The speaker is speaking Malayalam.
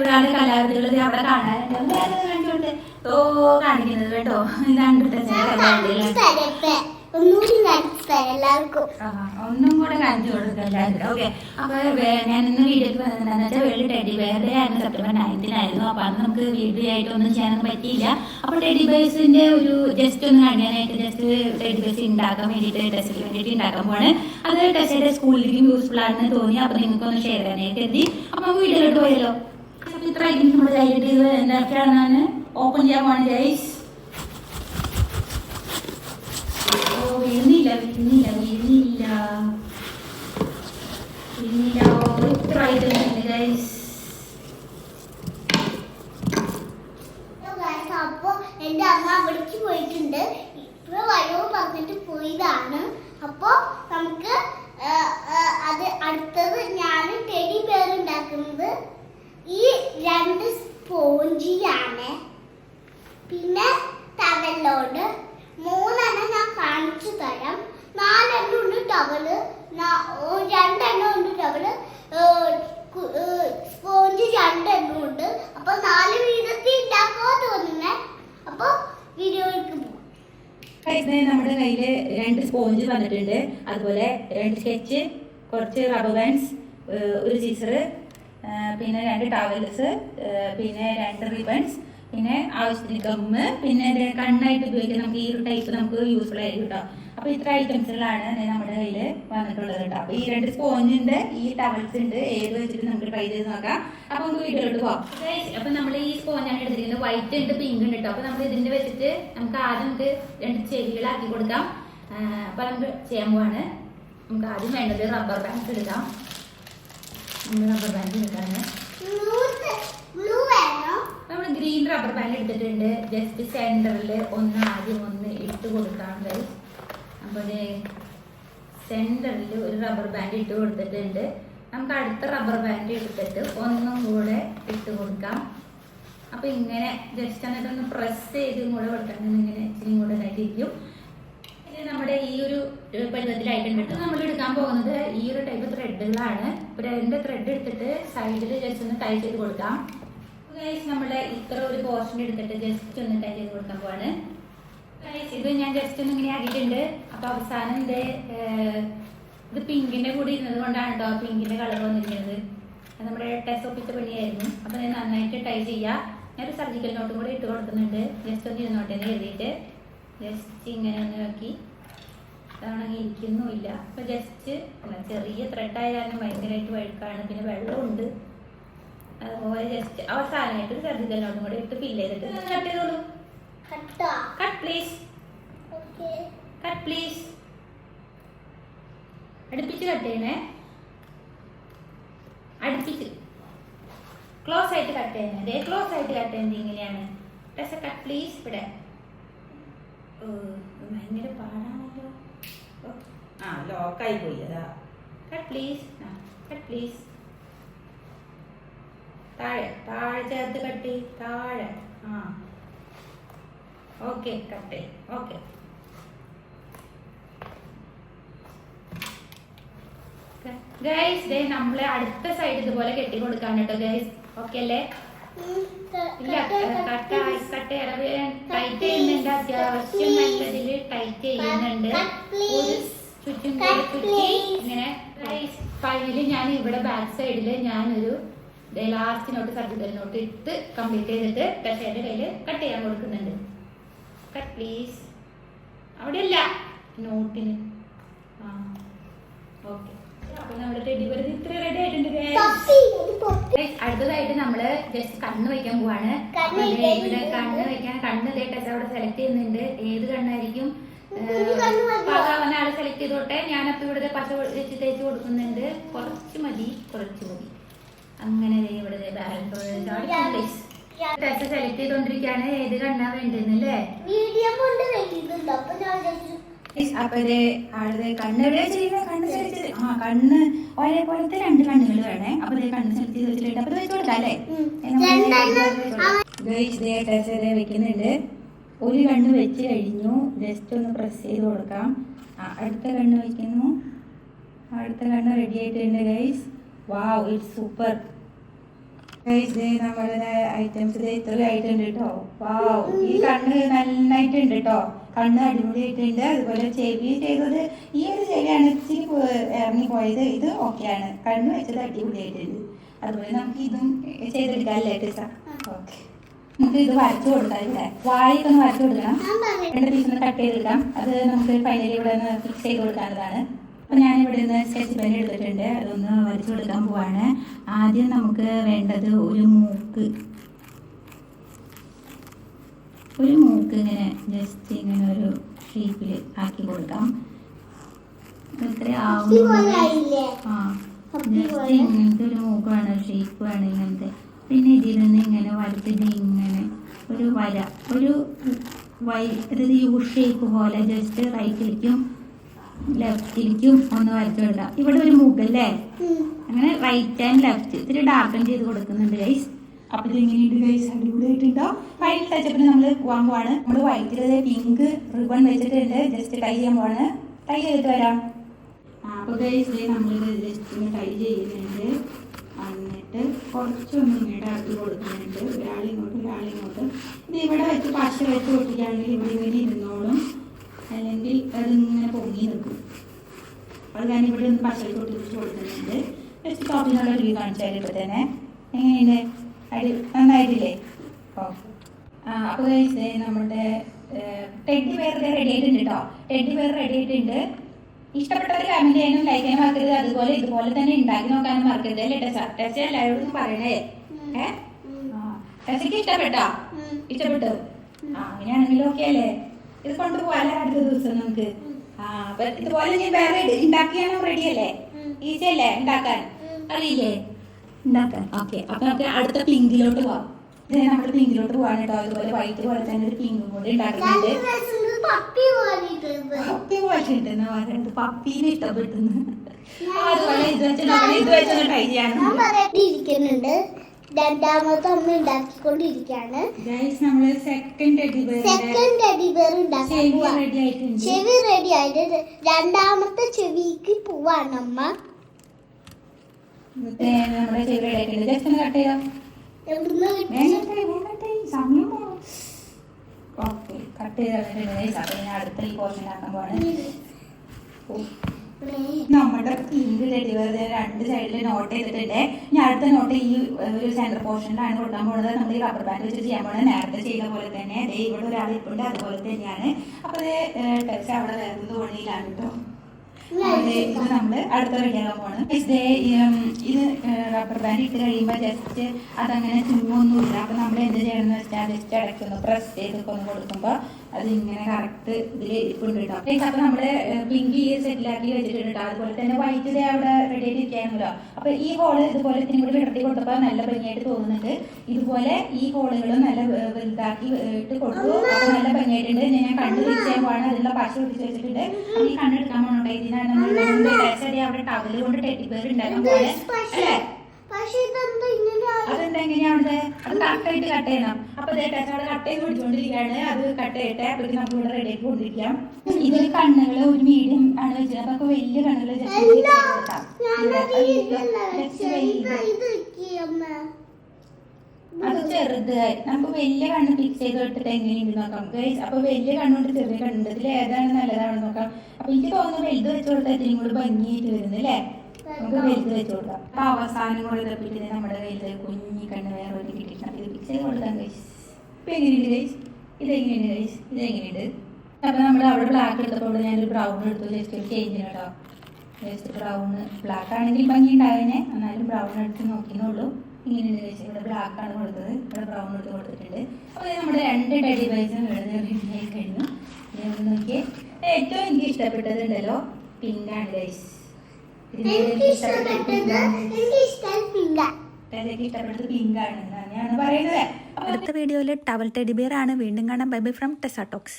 ഒരാളെ കലാകൃതികൾ അവിടെ കാണാനുണ്ട് കാണിച്ചോട്ടെ. ഓ കാണിക്കുന്നത് കേട്ടോ. ഇതാണ് ഒന്നും കൂടെ കാണിച്ചു കൊടുക്കാം ഓക്കെ. അപ്പൊ ഇന്ന് വീഡിയോക്ക് വന്നതെന്ന് വെച്ചാൽ വെള്ളി ടെഡി ബെയറുടെ ആയിരുന്നു സെപ്റ്റംബർ നയന്റീനായിരുന്നു. അപ്പൊ അന്ന് നമുക്ക് വീഡിയോ ആയിട്ട് ഒന്നും ചെയ്യാനൊന്നും പറ്റിയില്ല. അപ്പൊ ടെഡി ബേഴ്സിന്റെ ഒരു ജസ്റ്റ് ഒന്ന് കാണിക്കാനായിട്ട് ജസ്റ്റ് ടെഡി ബേഴ്സ് ഉണ്ടാക്കാൻ വേണ്ടിയിട്ട് ടെസ്റ്റിന് വേണ്ടിയിട്ട് ഉണ്ടാക്കാൻ പോണ് അത് ടെസ്റ്റിന്റെ സ്കൂളിലേക്കും യൂസ്ഫുൾ ആണെന്ന് തോന്നി. അപ്പൊ നിങ്ങൾക്ക് ഒന്ന് ഷെയർ ചെയ്യാനായിട്ട് എത്തി അപ്പൊ വീഡിയോയിലോട്ട് പോയല്ലോ അപ്പൊ നമ്മൾ ഐറ്റംസ് ചെയ്ത് കയ്യിട്ട് ഞാൻ. ഓപ്പൺ ചെയ്യാൻ പോവാണ് ഗൈസ് ഓ വീഴുന്നില്ല വീഴുന്നില്ല വീഴുന്നില്ല വീഴുന്നില്ല ഇത്ര ഐറ്റംസ് ഉണ്ട് ഗൈസ് അപ്പൊ എന്റെ അമ്മ അവിടേക്ക് പോയിട്ടുണ്ട് ഇപ്പൊ വയോ പറഞ്ഞിട്ട് പോയതാണ് അപ്പൊ നമുക്ക് ആ, ആ, അത് അടുത്തത് ഞാൻ ടെഡി ബെയർ ഉണ്ടാക്കുന്നത് ഈ രണ്ട് സ്പോഞ്ചിയാണ് പിന്നെ ടവലോട് മൂന്നെണ്ണം ഞാൻ കാണിച്ചു തരാം നാലെണ്ണം ഉണ്ട് ടവൽ നാ- ഓ, രണ്ടെണ്ണം ഉണ്ട് ടവൽ സ്പോഞ്ച് രണ്ടെണ്ണം ഉണ്ട് അപ്പൊ നാല് വീതത്തിൽ ഉണ്ടാക്കുമോ തോന്നുന്നേ അപ്പൊ വീഡിയോയിലേക്ക് പോകും ഗൈസ് നമ്മുടെ കയ്യിൽ രണ്ട് സ്പോഞ്ച് വന്നിട്ടുണ്ട്. അതുപോലെ രണ്ട് സ്കെച്ച് കുറച്ച് റബ്ബർ ബാൻഡ്സ് ഒരു സീസർ പിന്നെ രണ്ട് ടവൽസ് പിന്നെ രണ്ട് റിബൺസ് പിന്നെ ആവശ്യത്തിന് ഗമ്മ് പിന്നെ കണ്ണായിട്ട് ഉപയോഗിക്കാൻ നമുക്ക് ഈ ഒരു ടൈപ്പ് നമുക്ക് യൂസ്ഫുൾ ആയിരിക്കും കേട്ടോ അപ്പൊ ഇത്ര ഐറ്റംസുകളാണ് നമ്മുടെ കയ്യിൽ വന്നിട്ടുള്ളത് കേട്ടോ അപ്പൊ ഈ രണ്ട് സ്പോഞ്ച് ഉണ്ട് ഈ ടവൽസ് ഉണ്ട് ഏത് വെച്ചിട്ട് നമുക്ക് ട്രൈ ചെയ്ത് നോക്കാം. അപ്പൊ നമുക്ക് വീട്ടിലോട്ട് പോവാം. അപ്പൊ നമ്മൾ ഈ സ്പോഞ്ചാണ് എടുത്തിരിക്കുന്നത്. വൈറ്റ് ഉണ്ട് പിങ്ക് ഉണ്ട് കേട്ടോ അപ്പൊ നമ്മൾ ഇതിന്റെ വെച്ചിട്ട് നമുക്ക് ആദ്യം നമുക്ക് രണ്ട് ചെടികളാക്കി കൊടുക്കാം. ആ, അപ്പൊ നമുക്ക് ചെയ്യാൻ പോവാണ് നമുക്ക് ആദ്യം വേണ്ടത് റബ്ബർ ബാൻഡ് എടുക്കാം. നമ്മൾ റബ്ബർ ബാൻഡ് എടുക്കാണ്. നമ്മൾ ഗ്രീൻ റബ്ബർ ബാൻഡ് എടുത്തിട്ടുണ്ട്. ജസ്റ്റ് സെന്ററിൽ ഒന്ന് ആദ്യം ഒന്ന് ഇട്ട് കൊടുക്കാം guys. അപ്പോൾ സെന്ററിൽ ഒരു റബ്ബർ ബാൻഡ് ഇട്ട് കൊടുത്തിട്ടുണ്ട്. നമുക്ക് അടുത്ത റബ്ബർ ബാൻഡ് എടുത്തിട്ട് ഒന്നും കൂടെ ഇട്ട് കൊടുക്കാം. അപ്പൊ ഇങ്ങനെ ജസ്റ്റ് എന്നിട്ടൊന്ന് പ്രസ് ചെയ്തും കൂടെ കൊടുക്കാൻ ഇങ്ങനെ ഇച്ചിരി കൂടെ ഇത് നമ്മുടെ ഈ ഒരു പരുവത്തിലായിട്ടുണ്ട്. നമ്മൾ എടുക്കാൻ പോകുന്നത് ഈ ഒരു ടൈപ്പ് ത്രെഡുകളാണ് ഒരു രണ്ട് ത്രെഡ് എടുത്തിട്ട് സൈഡിൽ ജസ്റ്റ് ഒന്ന് ടൈ ചെയ്ത് കൊടുക്കാം. നമ്മുടെ ഇത്ര ഒരു പോർഷൻ എടുത്തിട്ട് ജസ്റ്റ് ഒന്ന് ടൈ ചെയ്ത് കൊടുക്കാൻ പോവാണ്. ഇത് ഞാൻ ജസ്റ്റ് ഒന്ന് ഇങ്ങനെ ആക്കിയിട്ടുണ്ട് അപ്പൊ അവസാനം ഇത് ഇത് പിങ്കിന്റെ കൂടി ഇരുന്നത് കൊണ്ടാണ് കേട്ടോ പിങ്കിന്റെ കളർ വന്നിരിക്കുന്നത്. നമ്മുടെ ടെസ്റ്റ് ഒപ്പിച്ച പണിയായിരുന്നു. അപ്പൊ ഞാൻ നന്നായിട്ട് ടൈ ചെയ്യാം. ഒരു സർജിക്കൽ നോട്ടും കൂടെ ഇട്ട് കൊടുക്കുന്നുണ്ട്. ജസ്റ്റ് ഒന്ന് ഇരുന്നോട്ടെ എന്ന് എഴുതിയിട്ട് ജസ്റ്റ് ഇങ്ങനെ ഒന്ന് നോക്കി. അതാണെങ്കിൽ ഇരിക്കുന്നുമില്ല അപ്പൊ ജസ്റ്റ് ചെറിയ ത്രെഡ് ആയാലും ഭയങ്കരമായിട്ട് വഴുക്കാണ്. പിന്നെ വെള്ളമുണ്ട്. അതുപോലെ ജസ്റ്റ് അവസാനമായിട്ട് ഒരു സർജിക്കൽ കൂടി ഇട്ട് ഫില്ല് ചെയ്തിട്ട് കട്ട്? ചെയ്തോളൂ കട്ടാ പ്ലീസ് കട്ട് പ്ലീസ് അടുപ്പിച്ച് കട്ട് ചെയ്യണേ. അടുപ്പിച്ച്. ക്ലോസ് ആയിട്ട് കട്ട് ചെയ്യുന്നത് അതെ ക്ലോസ് ആയിട്ട് കട്ട് ചെയ്യുന്നത് ഇങ്ങനെയാണ്. കട്ട് പ്ലീസ് ഇവിടെ. ഭയങ്കര പാടാണല്ലോ. ആ ലോക്കായി പോയി. അതാ. കട്ട് പ്ലീസ് കട്ട് പ്ലീസ് താഴെ താഴെ ചേർത്ത് കട്ട് താഴെ. ആ. ഓക്കെ കട്ട് ഓക്കെ ഗൈസ് ദേ നമ്മളെ അടുത്ത സൈഡ് ഇതുപോലെ കെട്ടി കൊടുക്കാൻ കേട്ടോ ഗൈസ് ഓക്കെ അല്ലേ? ഇല്ല കട്ട് കട്ട് ടൈറ്റ് ചെയ്യുന്നുണ്ട്. അത്യാവശ്യം നല്ലതിൽ ടൈറ്റ് ചെയ്യുന്നുണ്ട്. ഒരു ചുറ്റും ചുറ്റി ഇങ്ങനെ ഫൈനലി ഞാൻ ഇവിടെ ബാക്ക് സൈഡിൽ ഞാനൊരു ലാസ്റ്റ് നോട്ട് സർജിക്കൽ നോട്ട് ഇട്ട് കംപ്ലീറ്റ് ചെയ്തിട്ട് ടെഷയുടെ കയ്യിൽ കട്ട് ചെയ്യാൻ കൊടുക്കുന്നുണ്ട്. Cut please. അവിടെ അല്ല നോട്ടിന്. ആ ഓക്കെ. അപ്പൊ നമ്മുടെ ടെഡി വെറുതെ ഇത്ര ജസ്റ്റ് കണ്ണ് വയ്ക്കാൻ പോവാണ്. കണ്ണ് വയ്ക്കാൻ ഇവിടെ കണ്ണ് വയ്ക്കാൻ കണ്ണ് ലേറ്റസ് അവിടെ സെലക്ട് ചെയ്യുന്നുണ്ട്. ഏത് കണ്ണായിരിക്കും? അവൻ ആൾ സെലക്ട് ചെയ്തോട്ടെ. ഞാനപ്പോ ഇവിടെ പശ വെച്ച് തേച്ച് കൊടുക്കുന്നുണ്ട്. കുറച്ച് മതി കുറച്ച് മതി. അങ്ങനെ ഇവിടുത്തെ ബാലൻസ് സെലക്ട് ചെയ്തോണ്ടിരിക്കാണ് ഏത് കണ്ണാ വേണ്ടതെന്നല്ലേ? മീഡിയം കൊണ്ട് വലിയതുണ്ട് അപ്പൊ ഞാൻ അപ്പൊ ഇത് ആളുടെ കണ്ണ് എവിടെ ചെയ്യുന്നത് കണ്ണ് ചലിച്ച് ആ കണ്ണ് ഒരേ പോലത്തെ രണ്ട് കണ്ണുകൾ വേണേ. അപ്പൊ ഇത് കണ്ണ് ചലിച്ച് വെച്ചിട്ടുണ്ട് അപ്പൊ വെച്ച് കൊടുക്കാം അല്ലേ? വെക്കുന്നുണ്ട്. ഒരു കണ്ണ് വെച്ച് കഴിഞ്ഞു. ജസ്റ്റ് ഒന്ന് പ്രസ് ചെയ്ത് കൊടുക്കാം. അടുത്ത കണ്ണ് വെക്കുന്നു. അടുത്ത കണ്ണ് റെഡി ആയിട്ടുണ്ട് guys wow it super guys നമ്മളുടെ ഐറ്റംസ് ഇത്രയും ആയിട്ടുണ്ട് കേട്ടോ വാവ് ഈ കണ്ണ് നന്നായിട്ടുണ്ട് കേട്ടോ കണ്ണ് അടിപൊളിയായിട്ടുണ്ട്. അതുപോലെ ചെവി ചെയ്തത് ഈ ഒരു ചെവിയാണ് ഇച്ചിരി ഇറങ്ങിപ്പോയത് ഇത് ഓക്കെയാണ് കണ്ണ് വെച്ചത് അടിപൊളിയായിട്ടുണ്ട്. അതുപോലെ നമുക്ക് ഇതും ചെയ്തെടുക്കാം അല്ലേ ടീച്ചർ? ഓക്കെ നമുക്ക് ഇത് വരച്ചു കൊടുക്കാം ഇവിടെ വാഴയൊക്കെ ഒന്ന് വരച്ചു കൊടുക്കണം. രണ്ട് പീസ് ഒന്ന് കട്ട് ചെയ്തെടുക്കാം. അത് നമുക്ക് ഫൈനലി ഇവിടെ ഒന്ന് ഫിക്സ് ചെയ്ത് കൊടുക്കാനുള്ളതാണ്. അപ്പം ഞാൻ ഇവിടെ നിന്ന് സ്കെച്ച് പെൻ എടുത്തിട്ടുണ്ട്. അതൊന്ന് വരച്ചു കൊടുക്കാൻ പോവാണ്. ആദ്യം നമുക്ക് വേണ്ടത് ഒരു മൂക്ക്. ഒരു മൂക്ക് ഇങ്ങനെ ജസ്റ്റ് ഇങ്ങനെ ഒരു ഷേപ്പിൽ ആക്കി കൊടുക്കാം. ആ. ജസ്റ്റ്. ഇങ്ങനത്തെ ഒരു മൂക്ക് വേണം ഷേപ്പ് വേണം ഇങ്ങനത്തെ. പിന്നെ ഇതിൽ നിന്ന് ഇങ്ങനെ വരച്ചിട്ട് ഇങ്ങനെ ഒരു വര ഒരു വൈ അതായത് യു ഷേപ്പ് പോലെ ജസ്റ്റ് റൈറ്റിലേക്കും ലെഫ്റ്റിലേക്കും ഒന്ന് വരച്ചു കൊടുക്കാം. ഇവിടെ ഒരു മൂക്കല്ലേ അല്ലേ അങ്ങനെ റൈറ്റ് ആൻഡ് ലെഫ്റ്റ് ഇത്തിരി ഡാർക്കൻ ചെയ്ത് കൊടുക്കുന്നുണ്ട് ഗൈസ് അപ്പൊ ഇത് എങ്ങനെയുണ്ട് ഗൈസ് അടിപൊളിയായിട്ടുണ്ടോ. ഫൈനൽ ടച്ചപ്പിന് നമ്മൾ പോവാണ്. നമ്മൾ വൈറ്റിൽ പിങ്ക് റിബൺ വെച്ചിട്ടുണ്ട്. ജസ്റ്റ് ടൈ ചെയ്യാൻ പോവാണ്. ടൈ ചെയ്തിട്ട് വരാം. അപ്പോൾ അപ്പൊ ഗൈസ് നമ്മൾ ജസ്റ്റ് ഒന്ന് ടൈ ചെയ്യുന്നുണ്ട്. എന്നിട്ട് കുറച്ചൊന്നും ഇങ്ങോട്ട് ആക്കി കൊടുക്കുന്നുണ്ട്. ഒരാളിങ്ങോട്ട് ഒരാളിങ്ങോട്ട്. ഇത് ഇവിടെ വെച്ച് പശ വെച്ച് ഒട്ടിക്കുകയാണെങ്കിൽ ഇവിടെ ഇങ്ങനെ ഇരുന്നോളും. അല്ലെങ്കിൽ അതിങ്ങനെ പൊങ്ങി നിൽക്കും. അത് ഞാൻ ഇവിടെ ഒന്ന് പശയിൽ കൊടുത്തിട്ട് കൊടുക്കുന്നുണ്ട് ജസ്റ്റ് ടോപ്പിനുള്ള രീതി കാണിച്ചാൽ ഇപ്പൊ തന്നെ. എങ്ങനെയുണ്ട്? അടി നന്നായിട്ടില്ലേ? ഓക്കെ ആ അപ്പോൾ കഴിച്ചേ നമ്മുടെ ടെഡ്ഡി വെയർ റെഡി ആയിട്ടുണ്ട് കേട്ടോ ടെഡ്ഡി വെയർ റെഡി ആയിട്ടുണ്ട്. ഇഷ്ടപ്പെട്ടവർ കമന്റ് ചെയ്യാനും ലൈക്ക് ചെയ്യാനും മറക്കരുത്. അതുപോലെ ഇതുപോലെ തന്നെ ഉണ്ടാക്കി നോക്കാനും മറക്കരുത് അല്ലേ ടെസ ടെസ എല്ലാവരോടും പറയണേ. ഏ? ടെസയ്ക്ക് ഇഷ്ടപ്പെട്ടോ. ഇഷ്ടപ്പെട്ടു? ആ അങ്ങനെയാണെങ്കിലും ഓക്കെ അല്ലേ? ഇത് കൊണ്ടുപോകാല്ലേ അടുത്ത ദിവസം നമുക്ക്? ആ അപ്പൊ ഇതുപോലെ ഞാൻ വേറെ ഉണ്ടാക്കിയാണോ റെഡി അല്ലേ. ഈസി അല്ലേ? ഉണ്ടാക്കാൻ? അറിയില്ലേ? ഉണ്ടാക്കാൻ. ഓക്കെ. അപ്പൊ നമുക്ക് അടുത്ത പിങ്കിലോട്ട് പോവാം. ഇത് നമ്മൾ പിങ്കിലോട്ട് പോവാണ് കേട്ടോ. അതുപോലെ വൈറ്റ് പോലെ തന്നെ ഒരു പിങ്കും കൂടി ഉണ്ടാക്കുന്നുണ്ട്. പപ്പി പോലെ പറയുന്നത് പപ്പീനെ ഇഷ്ടപ്പെട്ടെന്ന്. അതുപോലെ ഇത് വെച്ച് നമ്മൾ ഇത് വെച്ചൊന്ന് ട്രൈ ചെയ്യാനുണ്ട് രണ്ടാമത്തെ അമ്മ ഉണ്ടാക്കിക്കൊണ്ടിരിക്കാണ് നമ്മൾ സെക്കൻഡ് സെക്കൻഡ് ഉണ്ടാക്കാൻ ചെവി റെഡി ആയിട്ടുണ്ട്. ചെവി റെഡി ആയിട്ട് രണ്ടാമത്തെ ചെവിക്ക് പോവാണ് അമ്മ. നമ്മുടെ ചെവി റെഡി ആയിട്ടുണ്ട് ജസ്റ്റ് ഒന്ന് കട്ട് ചെയ്യാം. കിട്ടി? സമയം ഓക്കെ. അടുത്ത ഈ പോർഷൻ ആക്കാൻ പോവാണ്. ഓ. നമ്മുടെ പിങ്ക് ടെഡി വെറുതെ രണ്ട് സൈഡിൽ നോട്ട് ചെയ്തിട്ടുണ്ട്. ഞാൻ അടുത്ത നോട്ട് ഈ ഒരു സെന്റർ പോർഷനിലാണ് കൊടുക്കാൻ പോകുന്നത് നമ്മൾ ഈ റബ്ബർ ബാൻഡ് വെച്ച് ചെയ്യാൻ പോകുന്നത് നേരത്തെ ചെയ്ത പോലെ തന്നെ. ഇവിടെ ഒരാൾ ഇപ്പുണ്ട്. അതുപോലെ തന്നെയാണ്. അപ്പൊ ഇത് ടെക്സ് അവിടെ വേറെ തോണിയിലാണ് കേട്ടോ ഇത് നമ്മൾ അടുത്ത റെഡിയാക്കാൻ പോകണം ഇത് ഇത് റബ്ബർ ബാൻഡ് ഇട്ട് കഴിയുമ്പോൾ ജസ്റ്റ് അതങ്ങനെ ചുമ്മൊന്നുമില്ല അപ്പൊ നമ്മൾ എന്ത് ചെയ്യണമെന്ന് വെച്ചാൽ ജസ്റ്റ് അടയ്ക്കുന്നു പ്രസ് ചെയ്തൊക്കെ ഒന്ന് കൊടുക്കുമ്പോൾ അത് ഇങ്ങനെ കറക്റ്റ് ഇതിൽ ഇരിപ്പുണ്ട് കേട്ടോ. Guys, അപ്പൊ നമ്മൾ പിങ്കി സെറ്റിലാക്കി വെച്ചിട്ടുണ്ട് കേട്ടോ. അതുപോലെ തന്നെ വൈറ്റ് ഡേ അവിടെ റെഡി ആയിട്ട് ഇരിക്കാനല്ലോ അപ്പൊ ഈ ഹോൾ ഇതുപോലെ കൂടി വിടർത്തി കൊടുത്തപ്പോൾ നല്ല ഭംഗിയായിട്ട് തോന്നുന്നുണ്ട്. ഇതുപോലെ ഈ ഹോളുകളും നല്ല വലുതാക്കി ഇട്ട് കൊടുത്തു. അപ്പൊ നല്ല ഭംഗിയായിട്ടുണ്ട്. ഞാൻ കണ്ടു പോവാണ്. അതിലുള്ള പശ പിടിച്ച് വെച്ചിട്ടുണ്ട്. ഈ കണ്ണെടുക്കാൻ ഇതിനാണ് നമ്മൾ അവിടെ ടവൽ കൊണ്ട് ടെട്ടി പേർ ഉണ്ടാക്കാൻ പോലെ അല്ലേ? അതെന്താ എങ്ങനെയാണത് അത് കറക്റ്റായിട്ട് കട്ട് ചെയ്യണം. അപ്പൊ അവിടെ കട്ട് ചെയ്ത് അത് കട്ട് ചെയ്യട്ടെ അപ്പോഴേക്കും നമുക്ക് ഇവിടെ റെഡി ആക്കി കൊണ്ടിരിക്കാം. ഇതിൽ കണ്ണുകൾ ഒരു മീഡിയം ആണ് വെച്ചത് അപ്പൊ വലിയ കണ്ണുകൾ അല്ല, ഞാനത് ഇതിലല്ല വെച്ചത്. ഇത് ജസ്റ്റ് ഇത് വെക്ക് അമ്മ. അത് ചെറുതായി. നമുക്ക് വലിയ കണ്ണ് ഫിക്സ് ചെയ്ത് എടുത്തിട്ട് എങ്ങനെയുണ്ട് നോക്കാം. അപ്പൊ വലിയ കണ്ണുകൊണ്ട് ചെറിയ കണ്ണുണ്ട്. ഇതിൽ ഏതാണ് നല്ലതാണെന്ന് നോക്കാം. അപ്പൊ എനിക്ക് തോന്നുന്നു വലുത് വെച്ച് കൊടുത്താൽ ഇതിനും കൂടി ഭംഗിയായിട്ട് വരുന്നത് അല്ലേ? നമുക്ക് വലുത് വെച്ച് കൊടുക്കാം. അപ്പൊ അവസാനം കൂടെ തപ്പിട്ട് നമ്മുടെ കയ്യിൽ കുഞ്ഞി കണ്ണ് വേറെ ഒരു കിട്ടിയിട്ടുണ്ട്. ഇത് ഫിക്സ് ചെയ്ത് കൊടുക്കാം ഗൈസ് ഇപ്പൊ എങ്ങനെയുണ്ട് ഗൈസ് ഇതെങ്ങനെയുണ്ട് ഗൈസ് ഇതെങ്ങനെയുണ്ട്? അപ്പൊ നമ്മൾ അവിടെ ബ്ലാക്ക് എടുത്തപ്പോൾ ഞാനൊരു ബ്രൗൺ എടുത്തു. ജസ്റ്റ് ഒരു ചേഞ്ചിന് കേട്ടോ ജസ്റ്റ് ബ്രൗൺ ബ്ലാക്ക് ആണെങ്കിൽ ഭംഗി ഉണ്ടാവിനെ എന്നാലും ബ്രൗൺ എടുത്ത് നോക്കിയെന്നുള്ളൂ കഴിച്ചത് ഇവിടെ ബ്ലാക്ക് ആണ് കൊടുത്തത്. ഇവിടെ ബ്രൗൺ എടുത്ത് കൊടുത്തിട്ടുണ്ട്. അപ്പോൾ നമ്മുടെ രണ്ട് ടെഡി ബൈസും ഇവിടെ റെഡിയായി കഴിഞ്ഞു ഞാൻ നോക്കിയേ. ഏറ്റവും എനിക്ക് ഇഷ്ടപ്പെട്ടത്? ഉണ്ടല്ലോ പിങ്ക് ആണ്. ഗൈസ് അടുത്ത വീഡിയോയിലെ ടവൽ ടെഡി ബിയർ ആണ്. വീണ്ടും കാണാം. Bye bye from Tessa talks